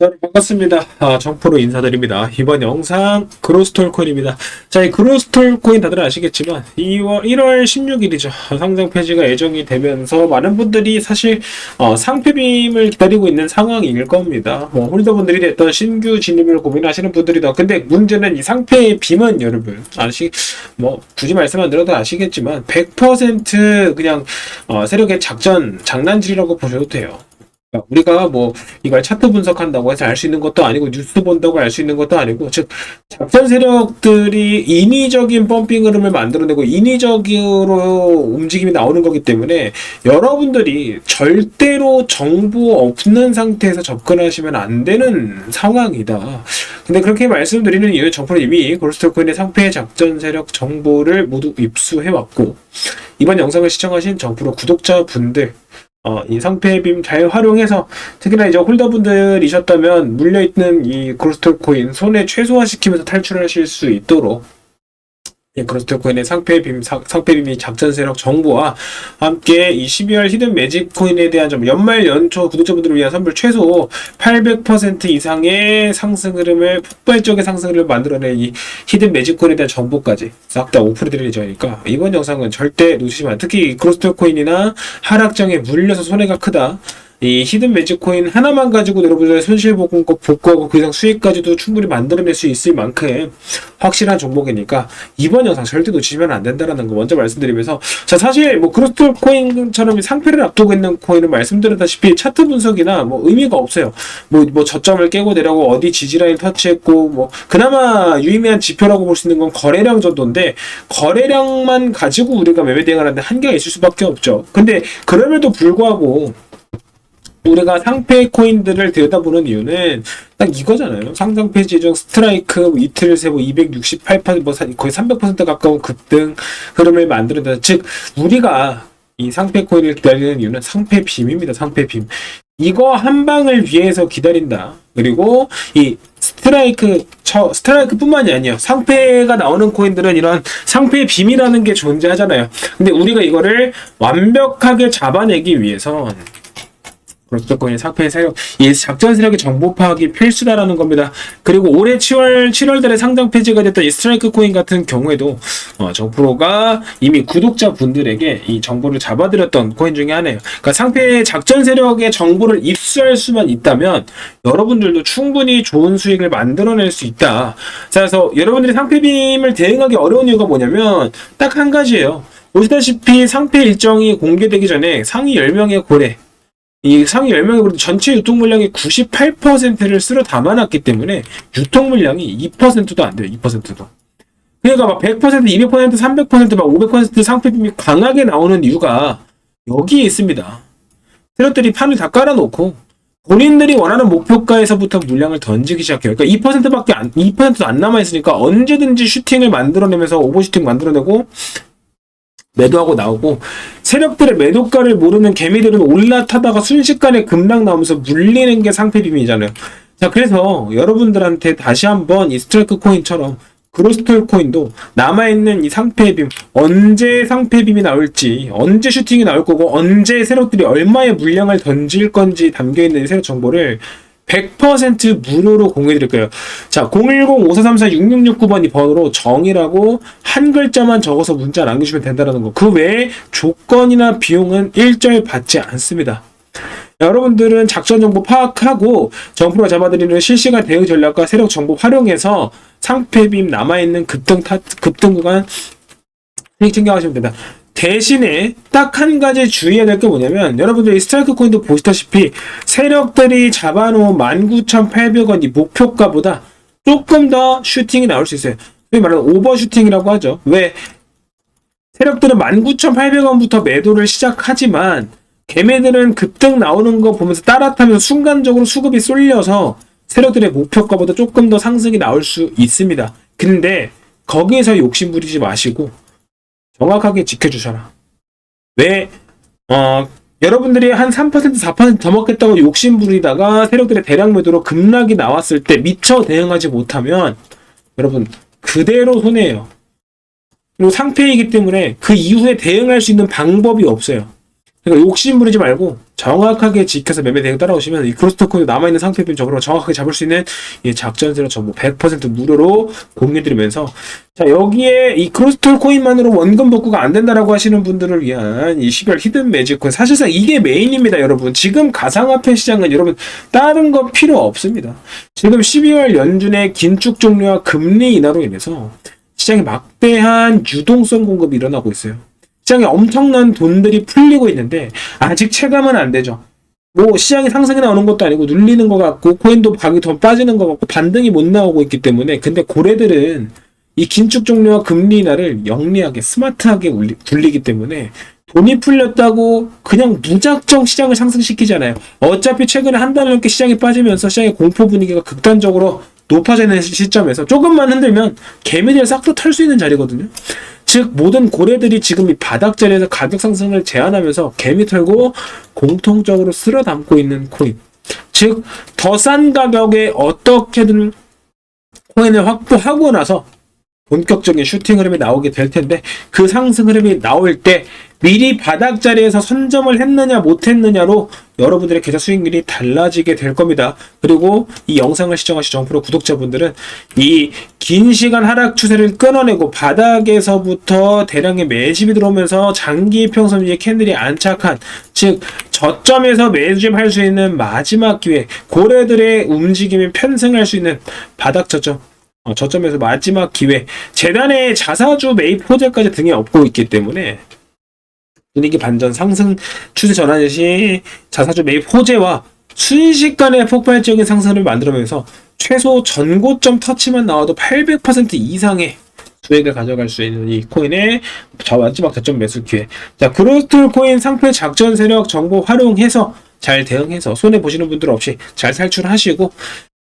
자, 반갑습니다. 아, 정프로 인사드립니다. 이번 영상 그로스톨 코인입니다. 자, 이 그로스톨 코인 다들 아시겠지만 2월 1월 16일이죠. 상장 폐지가 예정이 되면서 많은 분들이 사실 어, 상패빔을 기다리고 있는 상황일 겁니다. 뭐 홀더분들이 됐던 신규 진입을 고민하시는 분들이다. 근데 문제는 이 상패의 빔은 여러분 아시 뭐 굳이 말씀 안 드려도 아시겠지만 100% 그냥 어, 세력의 작전 장난질이라고 보셔도 돼요. 그러니까 우리가 뭐 이걸 차트 분석한다고 해서 알 수 있는 것도 아니고 뉴스 본다고 알 수 있는 것도 아니고 즉 작전 세력들이 인위적인 펌핑 흐름을 만들어내고 인위적으로 움직임이 나오는 거기 때문에 여러분들이 절대로 정보 없는 상태에서 접근하시면 안 되는 상황이다. 근데 그렇게 말씀드리는 이유는 정부는 이미 골스토코인의 상패 작전 세력 정보를 모두 입수해왔고 이번 영상을 시청하신 정프로 구독자분들 어, 이 상패빔 잘 활용해서 특히나 이제 홀더분들이셨다면 물려있는 이 크로스톨 코인 손에 최소화시키면서 탈출하실 수 있도록 이 크로스톨 코인의 상패빔 상, 상패빔이 작전 세력 정보와 함께 이 12월 히든 매직 코인에 대한 점 연말 연초 구독자분들을 위한 선물 최소 800% 이상의 상승 흐름을 폭발적인 상승 흐름을 만들어낸 이 히든 매직 코인에 대한 정보까지 싹 다 오픈해드릴 예정이니까 이번 영상은 절대 놓치시면 안 특히 크로스톨 코인이나 하락장에 물려서 손해가 크다 이 히든 매직 코인 하나만 가지고 여러분들의 손실 복구, 복구하고 그 이상 수익까지도 충분히 만들어낼 수 있을 만큼 확실한 종목이니까 이번 영상 절대 놓치시면 안 된다라는 거 먼저 말씀드리면서 자 사실 뭐 크로스톨 코인처럼 상패를 앞두고 있는 코인은 말씀드렸다시피 차트 분석이나 뭐 의미가 없어요. 뭐 뭐 저점을 깨고 내려고 어디 지지라인 터치했고 뭐 그나마 유의미한 지표라고 볼 수 있는 건 거래량 정도인데 거래량만 가지고 우리가 매매 대응하는데 한계가 있을 수밖에 없죠. 근데 그럼에도 불구하고 우리가 상패 코인들을 들여다보는 이유는 딱 이거잖아요. 상장 폐지 중 스트라이크 뭐 이틀 세고 268%, 뭐 사- 거의 300% 가까운 급등 흐름을 만들어낸다. 즉 우리가 이 상패 코인을 기다리는 이유는 상패 빔입니다. 상패 빔. 이거 한 방을 위해서 기다린다. 그리고 이 스트라이크 저 스트라이크뿐만이 아니에요. 상패가 나오는 코인들은 이런 상패 빔이라는 게 존재하잖아요. 근데 우리가 이거를 완벽하게 잡아내기 위해선 그렇죠. 상패 세력, 이 작전 세력의 정보 파악이 필수다라는 겁니다. 그리고 올해 7월, 7월 달에 상장 폐지가 됐던 이 스트라이크 코인 같은 경우에도, 어, 정프로가 이미 구독자 분들에게 이 정보를 잡아드렸던 코인 중에 하나예요. 그러니까 상패 작전 세력의 정보를 입수할 수만 있다면, 여러분들도 충분히 좋은 수익을 만들어낼 수 있다. 자, 그래서 여러분들이 상패빔을 대응하기 어려운 이유가 뭐냐면, 딱 한 가지예요. 보시다시피 상패 일정이 공개되기 전에 상위 10명의 고래, 이 상위 10명이 그래도 전체 유통 물량의 98%를 쓸어 담아놨기 때문에 유통 물량이 2%도 안 돼요. 2%도. 그러니까 막 100%, 200%, 300%, 막 500% 상표빔이 강하게 나오는 이유가 여기에 있습니다. 세력들이 판을 다 깔아놓고 본인들이 원하는 목표가에서부터 물량을 던지기 시작해요. 그러니까 2%밖에 안, 2%도 안 남아있으니까 언제든지 슈팅을 만들어내면서 오버슈팅 만들어내고 매도하고 나오고 세력들의 매도가를 모르는 개미들은 올라타다가 순식간에 급락 나오면서 물리는 게 상패빔이잖아요. 자, 그래서 여러분들한테 다시 한번 이 스트라이크 코인처럼 그로스톨 코인도 남아있는 이 상패 빔, 언제 상패 빔이 나올지, 언제 슈팅이 나올 거고, 언제 세력들이 얼마의 물량을 던질 건지 담겨있는 이 세력 정보를 100% 무료로 공유해드릴 거예요. 자, 010-5434-6669번 이 번호로 정이라고 한 글자만 적어서 문자 남기시면 된다는 거. 그 외에 조건이나 비용은 일절 받지 않습니다. 여러분들은 작전 정보 파악하고 정프로가 잡아드리는 실시간 대응 전략과 세력 정보 활용해서 상패빔 남아있는 급등 타, 급등 구간 챙겨가시면 된다. 대신에 딱 한 가지 주의해야 될 게 뭐냐면 여러분들 이 스트라이크 코인도 보시다시피 세력들이 잡아놓은 19,800원 이 목표가보다 조금 더 슈팅이 나올 수 있어요. 소위 말하는 오버슈팅이라고 하죠. 왜? 세력들은 19,800원부터 매도를 시작하지만 개매들은 급등 나오는 거 보면서 따라타면서 순간적으로 수급이 쏠려서 세력들의 목표가보다 조금 더 상승이 나올 수 있습니다. 근데 거기에서 욕심 부리지 마시고 정확하게 지켜주셔라. 왜, 어, 여러분들이 한 3%, 4%더 먹겠다고 욕심 부리다가 세력들의 대량 매도로 급락이 나왔을 때 미처 대응하지 못하면 여러분 그대로 손해예요. 그리고 상패이기 때문에 그 이후에 대응할 수 있는 방법이 없어요. 그러니까 욕심 부리지 말고 정확하게 지켜서 매매 대응 따라오시면 이 크로스토 코인 남아있는 상표빈 적으로 정확하게 잡을 수 있는 이 작전세력 정보 100% 무료로 공유드리면서 자 여기에 이 크로스톨 코인만으로 원금 복구가 안 된다라고 하시는 분들을 위한 이 10월 히든 매직 코인 사실상 이게 메인입니다 여러분. 지금 가상화폐 시장은 여러분 다른 거 필요 없습니다. 지금 12월 연준의 긴축 종료와 금리 인하로 인해서 시장에 막대한 유동성 공급이 일어나고 있어요 시장에 엄청난 돈들이 풀리고 있는데 아직 체감은 안 되죠. 뭐 시장이 상승이 나오는 것도 아니고 눌리는 것 같고 코인도 가격이 더 빠지는 것 같고 반등이 못 나오고 있기 때문에 근데 고래들은 이 긴축 종료와 금리 인하를 영리하게 스마트하게 굴리기 때문에 돈이 풀렸다고 그냥 무작정 시장을 상승시키잖아요. 어차피 최근에 한 달 넘게 시장이 빠지면서 시장의 공포 분위기가 극단적으로 높아져 있는 시점에서 조금만 흔들면 개미들 싹도 털수 있는 자리거든요. 즉 모든 고래들이 지금 이 바닥 자리에서 가격 상승을 제한하면서 개미 털고 공통적으로 쓸어 담고 있는 코인. 즉 더 싼 가격에 어떻게든 코인을 확보하고 나서 본격적인 슈팅 흐름이 나오게 될 텐데 그 상승 흐름이 나올 때 미리 바닥 자리에서 선점을 했느냐 못했느냐로 여러분들의 계좌 수익률이 달라지게 될 겁니다. 그리고 이 영상을 시청하신 정프로 구독자분들은 이 긴 시간 하락 추세를 끊어내고 바닥에서부터 대량의 매집이 들어오면서 장기 평선 위에 캔들이 안착한 즉 저점에서 매집할 수 있는 마지막 기회 고래들의 움직임이 편승할 수 있는 바닥 저점 어, 저점에서 마지막 기회 재단의 자사주 매입 호재까지 등에 업고 있기 때문에 분위기 반전 상승 추세 전환 시 자사주 매입 호재와 순식간에 폭발적인 상승을 만들어내면서 최소 전고점 터치만 나와도 800% 이상의 수익을 가져갈 수 있는 이 코인의 저 마지막 저점 매수 기회. 자, 그로스톨 코인 상표 작전 세력 정보 활용해서 잘 대응해서 손해 보시는 분들 없이 잘 탈출하시고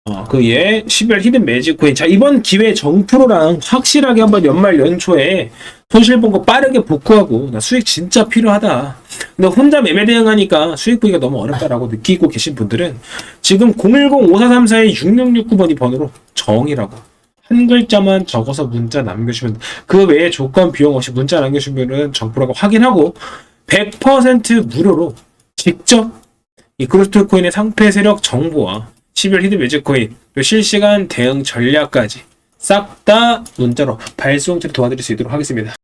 어, 그에 10월 히든 매직 코인. 자, 이번 기회 정프로랑 확실하게 한번 연말 연초에 손실 본 거 빠르게 복구하고 나 수익 진짜 필요하다. 근데 혼자 매매 대응하니까 수익 보기가 너무 어렵다라고 느끼고 계신 분들은 지금 010-5434-6669번이 번호로 정이라고 한 글자만 적어서 문자 남겨주시면 그 외에 조건 비용 없이 문자 남겨주시면은 정프로가 확인하고 100% 무료로 직접 이 크루스톨 코인의 상패 세력 정보와 10일 히드 매직코인 실시간 대응 전략까지 싹 다 문자로 발송체로 도와드릴 수 있도록 하겠습니다.